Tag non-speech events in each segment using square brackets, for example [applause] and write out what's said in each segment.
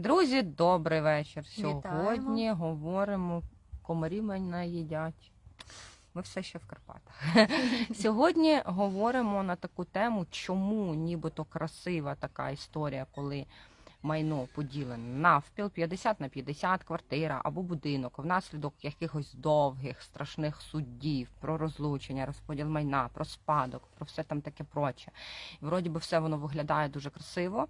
Друзі, добрий вечір. Вітаємо. Сьогодні говоримо, комарі мене їдять. Ми все ще в Карпатах. [laughs] Сьогодні говоримо на таку тему, чому нібито красива така історія, коли майно поділене навпіл 50 на 50 квартира або будинок внаслідок якихось довгих страшних суддів про розлучення, розподіл майна, про спадок, про все там таке проче. І вроді би все воно виглядає дуже красиво,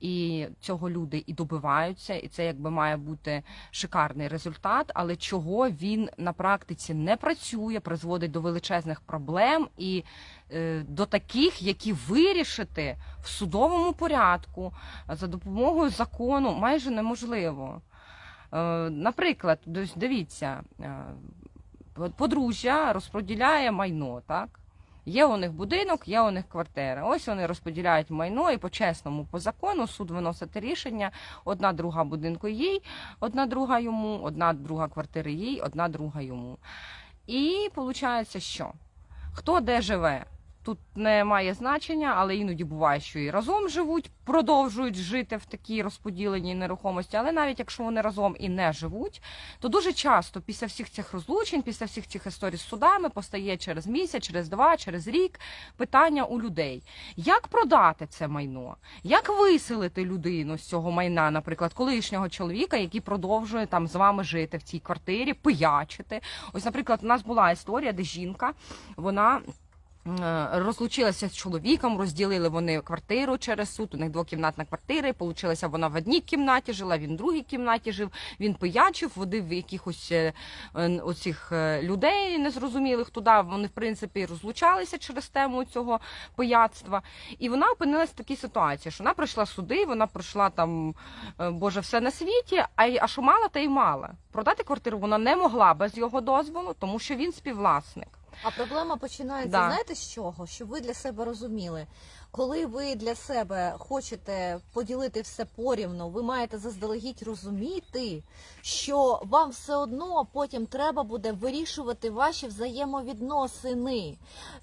і цього люди і добиваються, і це якби має бути шикарний результат. Але чого він на практиці не працює, призводить до величезних проблем і е, до таких, які вирішити в судовому порядку за допомогою закону майже неможливо. Е, Наприклад, дивіться, е, подружжя розподіляє майно, так? Є у них будинок, є у них квартира. Ось вони розподіляють майно і по-чесному, по закону суд виносить рішення. Одна друга будинку їй, одна друга йому, одна друга квартири їй, одна друга йому. І виходить, що хто де живе, тут не має значення, але іноді буває, що і разом живуть, продовжують жити в такій розподіленій нерухомості. Але навіть якщо вони разом і не живуть, то дуже часто після всіх цих розлучень, після всіх цих історій з судами постає через місяць, через два, через рік питання у людей: як продати це майно, як виселити людину з цього майна, наприклад, колишнього чоловіка, який продовжує там з вами жити в цій квартирі, пиячити. Ось, наприклад, у нас була історія, де жінка вона. Е, Розлучилася з чоловіком, розділили вони квартиру через суд. У них двокімнатна квартира. Получилася вона в одній кімнаті жила, він в другій кімнаті жив. Він пиячив, водив якихось е, е, оцих людей незрозумілих туди. Вони в принципі розлучалися через тему цього пияцтва. І вона опинилась в такій ситуації, що вона пройшла суди, вона пройшла там боже все на світі. А а що мала, та й мала. Продати квартиру вона не могла без його дозволу, тому що він співвласник. А проблема починається, Да. знаєте, з чого? Щоб ви для себе розуміли. Коли ви для себе хочете поділити все порівну, ви маєте заздалегідь розуміти, що вам все одно потім треба буде вирішувати ваші взаємовідносини.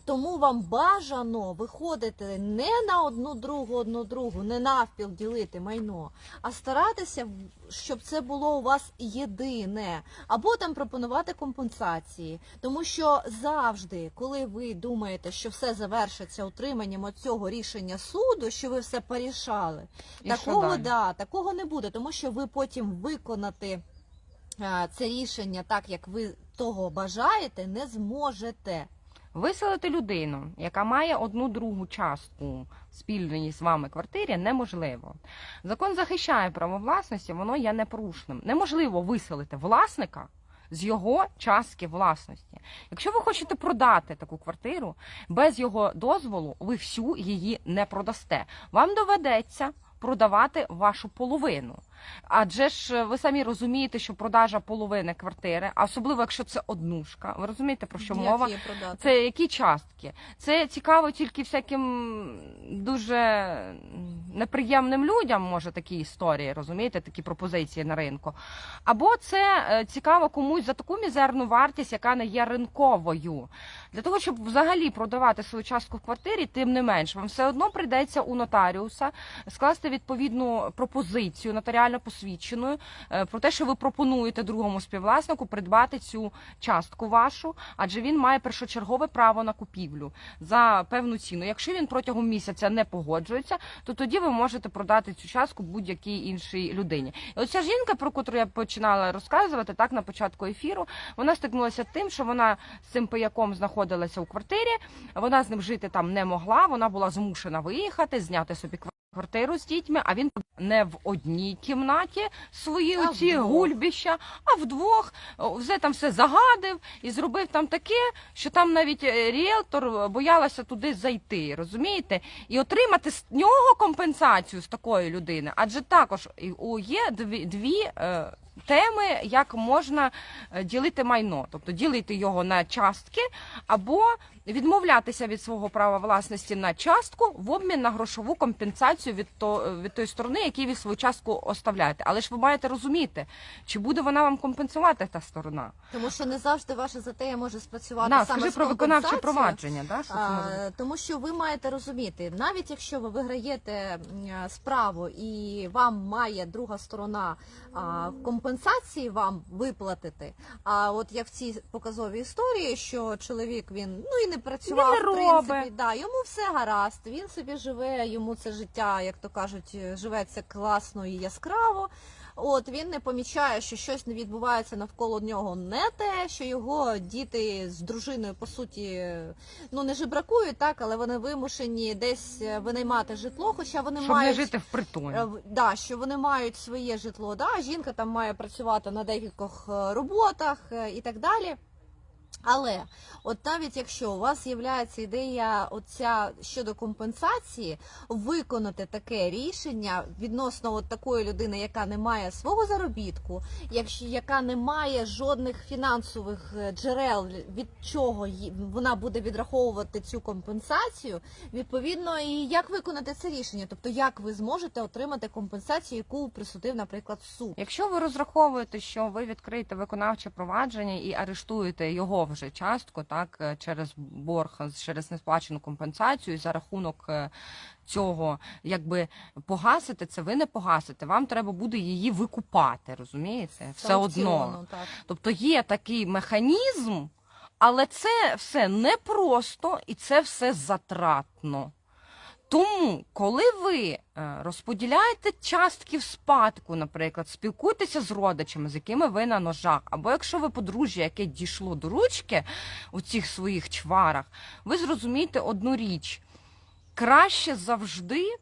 Тому вам бажано виходити не на одну другу, одну другу, не навпіл ділити майно, а старатися, щоб це було у вас єдине, або там пропонувати компенсації. Тому що завжди, коли ви думаєте, що все завершиться отриманням цього рішення суду, що ви все порішали, І такого да, такого не буде, тому що ви потім виконати а, це рішення так, як ви того бажаєте, не зможете. Виселити людину, яка має одну другу частку в спільній з вами квартирі, неможливо. Закон захищає право власності, воно є непорушним. Неможливо виселити власника з його частки власності. Якщо ви хочете продати таку квартиру без його дозволу, ви всю її не продасте. Вам доведеться продавати вашу половину. Адже ж е, ви самі розумієте, що продажа половини квартири, а особливо якщо це однушка, ви розумієте про що Як мова? Це які частки? Це цікаво тільки всяким дуже неприємним людям, може такі історії, розумієте, такі пропозиції на ринку. Або це е, цікаво комусь за таку мізерну вартість, яка не є ринковою. Для того, щоб взагалі продавати свою частку в квартирі, тим не менш, вам все одно прийдеться у нотаріуса скласти відповідну пропозицію нотаріально посвідченою е, про те, що ви пропонуєте другому співвласнику придбати цю частку вашу, адже він має першочергове право на купівлю за певну ціну. Якщо він протягом місяця не погоджується, то тоді ви можете продати цю частку будь-якій іншій людині. І оця жінка, про котру я починала розказувати так на початку ефіру, вона стикнулася тим, що вона з цим пияком знаходилася у квартирі. Вона з ним жити там не могла. Вона була змушена виїхати, зняти собі квартиру. Квартиру з дітьми, а він не в одній кімнаті свої А оці вдвох. гульбіща, а вдвох вже там все загадив і зробив там таке, що там навіть е, ріелтор боялася туди зайти, розумієте? І отримати з нього компенсацію з такої людини. Адже також є дві, дві е, теми, як можна е, ділити майно, тобто ділити його на частки або відмовлятися від свого права власності на частку в обмін на грошову компенсацію від, то, від тої сторони, якій ви свою частку оставляєте. Але ж ви маєте розуміти, чи буде вона вам компенсувати та сторона. Тому що не завжди ваша затея може спрацювати Да, саме скажи про виконавче провадження. Да, що може? А, тому що ви маєте розуміти, навіть якщо ви виграєте справу і вам має друга сторона а, компенсації вам виплатити. А от як в цій показовій історії, що чоловік він ну і не працював, Він не в принципі, робить. да, йому все гаразд, він собі живе, йому це життя, як то кажуть, живеться класно і яскраво. От він не помічає, що щось не відбувається навколо нього, не те, що його діти з дружиною по суті ну не жебракують, так, але вони вимушені десь е, винаймати житло, хоча вони Щоб не жити в притоні. Е, Да, що вони мають своє житло, да, жінка там має працювати на декількох е, роботах і так далі. Але от навіть якщо у вас з'являється ідея оця щодо компенсації, виконати таке рішення відносно от такої людини, яка не має свого заробітку, якщо яка не має жодних фінансових е, джерел, від чого вона буде відраховувати цю компенсацію, відповідно, і як виконати це рішення, тобто як ви зможете отримати компенсацію, яку присудив, наприклад, суд. Якщо ви розраховуєте, що ви відкриєте виконавче провадження і арештуєте його вже частку, так е, через борг, через несплачену компенсацію, і за рахунок е, цього, якби погасити це, ви не погасите. Вам треба буде її викупати, розумієте? Все одно. Так. Тобто є такий механізм, але це все непросто і це все затратно. Тому, коли ви е, розподіляєте частки в спадку, наприклад, спілкуйтеся з родичами, з якими ви на ножах, або якщо ви подружжя, яке дійшло до ручки у цих своїх чварах, ви зрозумієте одну річ: краще завжди.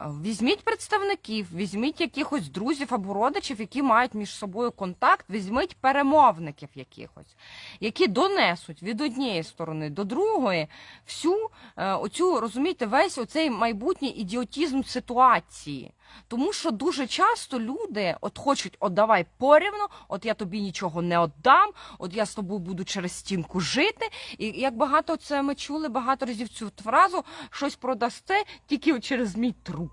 Візьміть представників, візьміть якихось друзів або родичів, які мають між собою контакт, візьміть перемовників якихось, які донесуть від однієї сторони до другої всю е, оцю, розумієте, весь оцей майбутній ідіотізм ситуації. Тому що дуже часто люди от хочуть, от давай порівну, от я тобі нічого не отдам, от я з тобою буду через стінку жити. І як багато це ми чули багато разів цю фразу, щось продасте тільки через мій труп.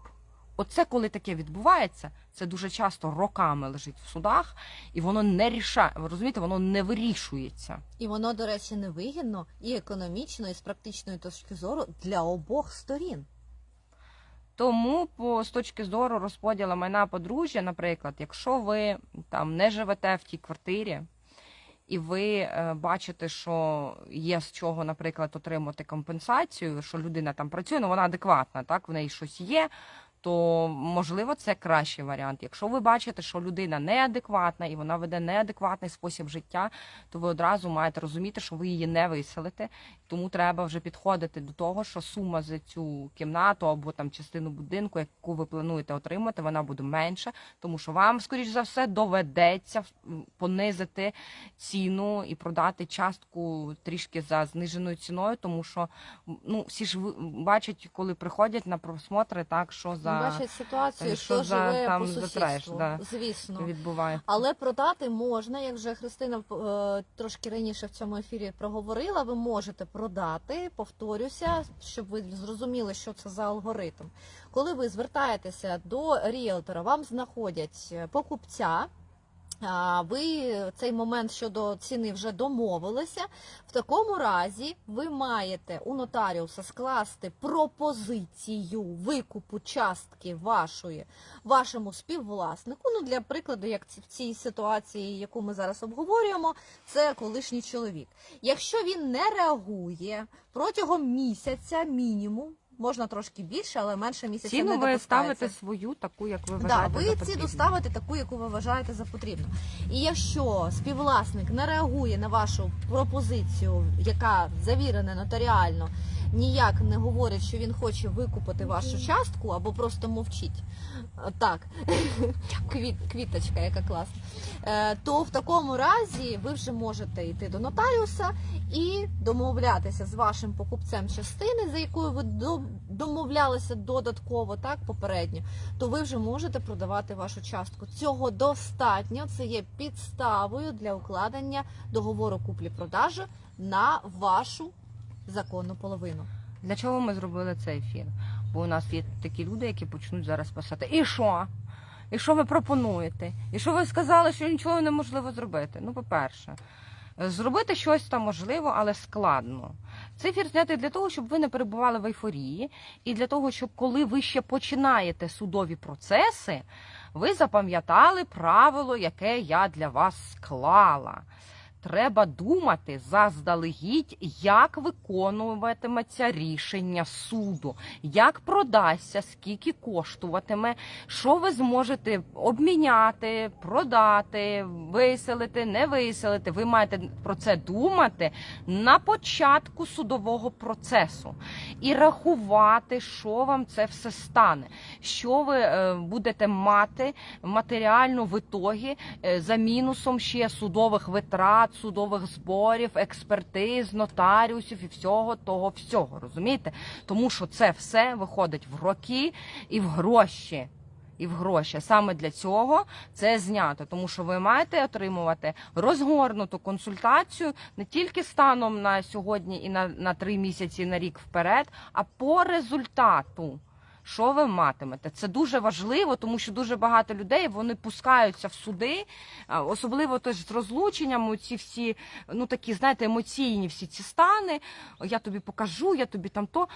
Оце коли таке відбувається, це дуже часто роками лежить в судах, і воно не рішає. Ви розумієте, воно не вирішується. І воно, до речі, невигідно і економічно, і з практичної точки зору для обох сторін. Тому, по з точки зору розподілу майна подружжя, наприклад, якщо ви там не живете в тій квартирі, і ви е, бачите, що є з чого, наприклад, отримати компенсацію, що людина там працює, ну вона адекватна, так в неї щось є. То можливо це кращий варіант. Якщо ви бачите, що людина неадекватна і вона веде неадекватний спосіб життя, то ви одразу маєте розуміти, що ви її не виселите. Тому треба вже підходити до того, що сума за цю кімнату або там частину будинку, яку ви плануєте отримати, вона буде менша, тому що вам, скоріш за все, доведеться понизити ціну і продати частку трішки за зниженою ціною, тому що ну всі ж бачать, коли приходять на просмотри, так що за Бачать ситуацію, що, що за- живе там по сусідству. треш, да. Звісно. відбувається. Але продати можна, як вже Христина е, трошки раніше в цьому ефірі проговорила. Ви можете продати, повторюся, щоб ви зрозуміли, що це за алгоритм. Коли ви звертаєтеся до ріелтора, вам знаходять е, покупця. Ви цей момент щодо ціни вже домовилися. В такому разі ви маєте у нотаріуса скласти пропозицію викупу частки вашої вашому співвласнику. Ну, для прикладу, як в цій ситуації, яку ми зараз обговорюємо, це колишній чоловік. Якщо він не реагує протягом місяця, мінімум, можна трошки більше, але менше місяця Ціну не ви допускається. ставите свою, таку, як ви Да, ви за ціну потрібне. ставите таку, яку ви вважаєте за потрібно. І якщо співвласник не реагує на вашу пропозицію, яка завірена нотаріально, ніяк не говорить, що він хоче викупити вашу частку або просто мовчить. Е, Так, [laughs] Квіт, квіточка, яка класна. Е, То в такому разі ви вже можете йти до нотаріуса і домовлятися з вашим покупцем частини, за якою ви домовлялися додатково, так попередньо, то ви вже можете продавати вашу частку. Цього достатньо. Це є підставою для укладення договору куплі-продажу на вашу законну половину. Для чого ми зробили цей ефір? Бо у нас є такі люди, які почнуть зараз писати. І що? І що ви пропонуєте? І що ви сказали, що нічого неможливо зробити? Ну, по-перше, зробити щось там можливо, але складно. Цей ефір знятий для того, щоб ви не перебували в ейфорії, і для того, щоб коли ви ще починаєте судові процеси, ви запам'ятали правило, яке я для вас склала. Треба думати заздалегідь, як виконуватиметься рішення суду, як продасться, скільки коштуватиме, що ви зможете обміняти, продати, виселити, не виселити. Ви маєте про це думати на початку судового процесу і рахувати, що вам це все стане, що ви е, будете мати матеріально в ітогі е, за мінусом ще судових витрат, судових зборів, експертиз, нотаріусів і всього того всього. Розумієте? Тому що це все виходить в роки і в гроші. І в гроші саме для цього це знято, тому що ви маєте отримувати розгорнуту консультацію не тільки станом на сьогодні і на, на три місяці на рік вперед, а по результату. Що ви матимете? Це дуже важливо, тому що дуже багато людей вони пускаються в суди, особливо теж з розлученням. Ці всі ну такі, знаєте, емоційні всі ці стани. Я тобі покажу, я тобі там то.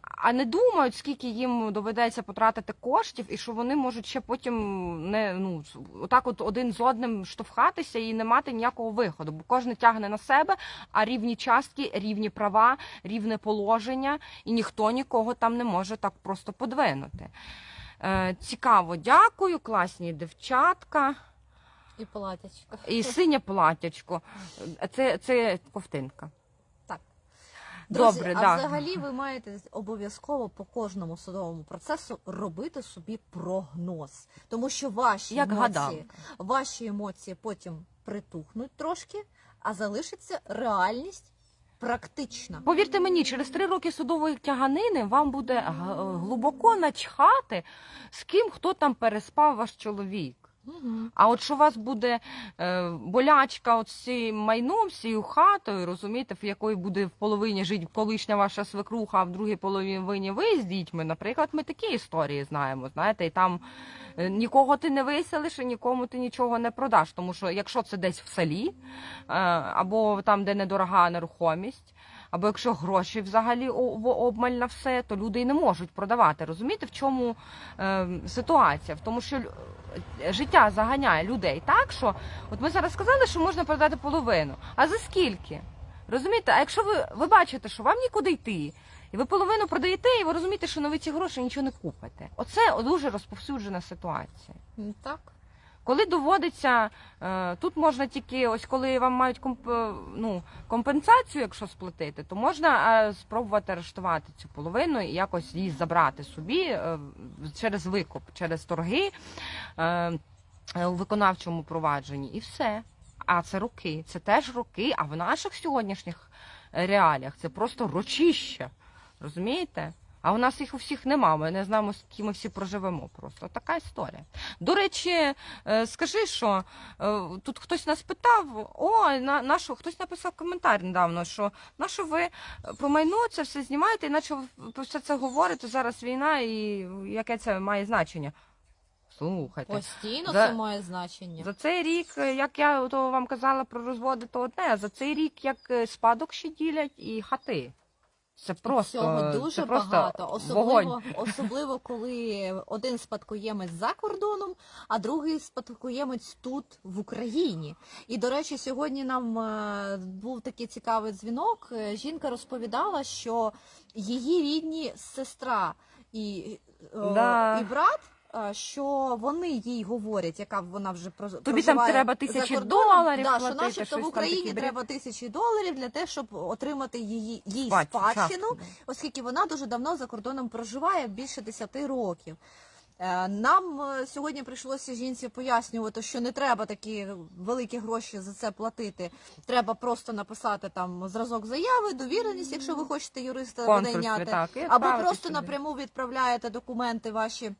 А не думають, скільки їм доведеться потратити коштів, і що вони можуть ще потім не ну отак, от один з одним штовхатися і не мати ніякого виходу, бо кожен тягне на себе, а рівні частки, рівні права, рівне положення, і ніхто нікого там не може так просто подвинути. Е, цікаво, дякую, класні дівчатка. І платячка. І синє платячко. Це, це ковтинка. Так. Добре, а да. взагалі ви маєте обов'язково по кожному судовому процесу робити собі прогноз, тому що ваші Як емоції, ваші емоції потім притухнуть трошки, а залишиться реальність практична. Повірте мені, через три роки судової тяганини вам буде г- глибоко начхати, з ким хто там переспав ваш чоловік. А от що у вас буде е, болячка от цим майном, з цією хатою, розумієте, в якої буде в половині жити колишня ваша свекруха, а в другій половині ви з дітьми. Наприклад, ми такі історії знаємо, знаєте, і там е, нікого ти не виселиш і нікому ти нічого не продаш. Тому що якщо це десь в селі, е, або там, де недорога нерухомість. Або якщо гроші взагалі обмаль на все, то люди і не можуть продавати. Розумієте, в чому е, ситуація? В тому, що життя заганяє людей так, що от ми зараз сказали, що можна продати половину. А за скільки? Розумієте? А якщо ви, ви бачите, що вам нікуди йти, і ви половину продаєте, і ви розумієте, що на ви ці гроші нічого не купите. Оце дуже розповсюджена ситуація. Так. Коли доводиться, е, тут можна тільки ось коли вам мають комп, е, ну, компенсацію, якщо сплатити, то можна е, спробувати арештувати цю половину і якось її забрати собі через викуп, через торги у виконавчому провадженні, і все. А це роки, це теж роки. А в наших сьогоднішніх реаліях це просто рочища. Розумієте? А у нас їх у всіх нема. Ми не знаємо, з ким ми всі проживемо. Просто така історія. До речі, е, скажи, що е, тут хтось нас питав, о, на, на що, хтось написав коментар недавно, що на що ви про майно це все знімаєте, і наче ви про все це говорите, зараз війна, і яке це має значення? Слухайте. Постійно За- це має значення. За цей рік, е, як я то вам казала про розводи, то одне, а за цей рік як е, спадок ще ділять і хати. Це просто, Всього дуже це просто багато, вогонь. особливо, особливо коли один спадкоємець за кордоном, а другий спадкоємець тут в Україні. І до речі, сьогодні нам е, був такий цікавий дзвінок. Е, Жінка розповідала, що її рідні сестра і, е, Да. і брат що вони їй говорять, яка вона вже Тобі там треба тисячі доларів да, платити, що начебто в Україні треба тисячі доларів для того, щоб отримати її їй Спадщ- спадщину, оскільки вона дуже давно за кордоном проживає більше 10 років. Е, Нам е, сьогодні прийшлося жінці пояснювати, що не треба такі великі гроші за це платити. Треба просто написати там зразок заяви, довіреність, якщо ви хочете юриста і Або просто напряму відправляєте документи ваші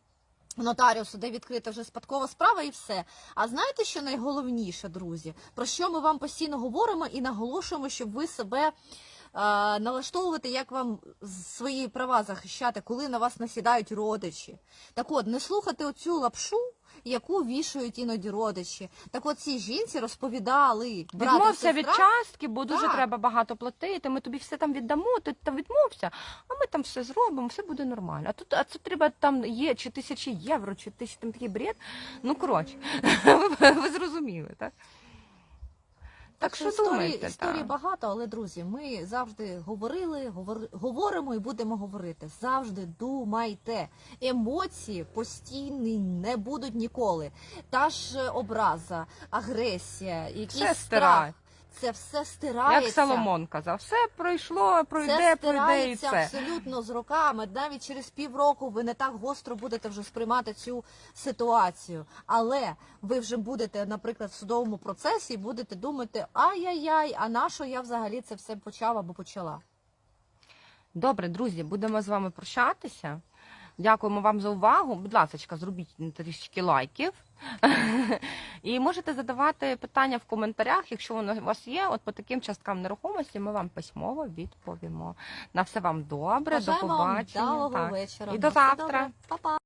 нотаріусу, де відкрита вже спадкова справа, і все. А знаєте, що найголовніше, друзі? Про що ми вам постійно говоримо і наголошуємо, щоб ви себе. е, Налаштовувати, як вам свої права захищати, коли на вас насідають родичі. Так от, не слухати оцю лапшу, яку вішають іноді родичі. Так от цій жінці розповідали. брат і Відмовся від сестра, частки, бо дуже Так. треба багато платити. Ми тобі все там віддамо, ти там відмовся, а ми там все зробимо, все буде нормально. А тут, а це треба там є чи тисячі євро, чи тисячі там такий бред. Ну коротше, [laughs] ви, ви зрозуміли, так? Так що історії, думаєте? історії та? багато, але друзі, ми завжди говорили, говор- говоримо і будемо говорити. Завжди думайте. Емоції постійні не будуть ніколи. Та ж образа, агресія, якийсь Все страх. Це все стирається. Як Соломон казав, все пройшло, пройде, Це пройде і це. абсолютно з роками. Навіть через півроку ви не так гостро будете вже сприймати цю ситуацію. Але ви вже будете, наприклад, в судовому процесі і будете думати, ай-яй-яй, а на що я взагалі це все почав або почала. Добре, друзі, будемо з вами прощатися. Дякуємо вам за увагу. Будь ласка, зробіть трішки лайків. [laughs] І можете задавати питання в коментарях, якщо воно у вас є. От по таким часткам нерухомості ми вам письмово відповімо. На все вам добре, до Бажаємо вам побачення. вдалого Так. вечора. І до завтра. Па-па.